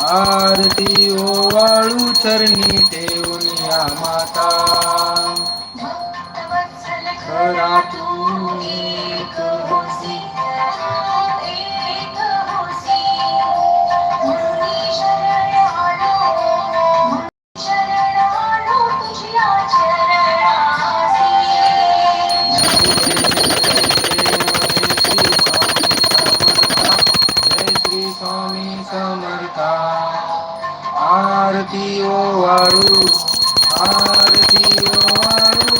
आरतीओ वाळू चरणी ठेवून या माता. खरा तू समर्था। आरती ओ आरू आरती ओ वाळू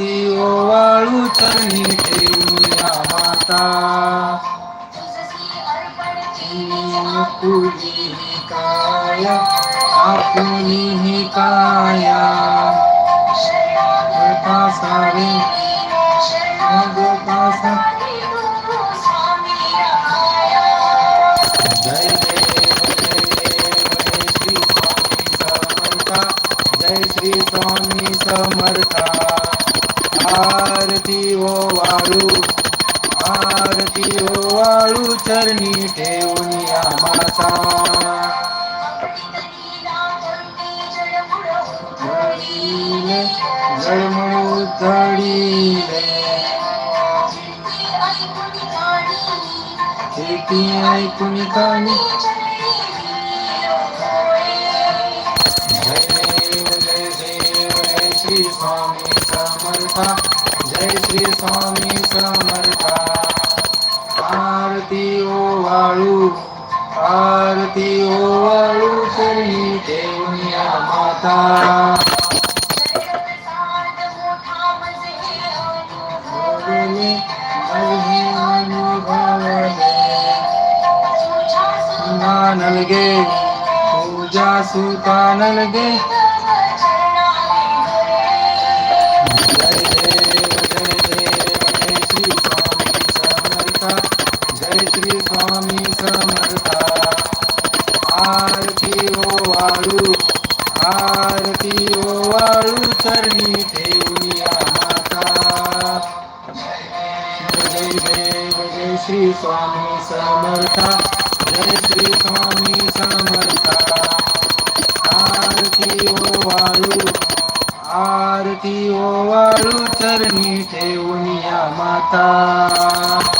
आरती ओ वाळू चरणी ठेवून या माता. तुझसी अर्पण केली तुझी काय आपुनी ही काया. आरती ओ वाळू आरती ओ वाळू चरणी ठेवून या माता. जळमळू धडीले ऐकून कानी स्वामी समर्था जय श्री स्वामी समर्था आरती ओ वाळू आरती ओ वाळू चरणी ठेवून या माता नलगे पूजा सुता नलगे। वाळू आरती ओ वाळू चरणी ठेवून या माता. जय देव जय श्री स्वामी समर्था. जय श्री स्वामी समर्था. आरती ओ वाळू. आरती ओ वाळू चरणी ठेवून या माता.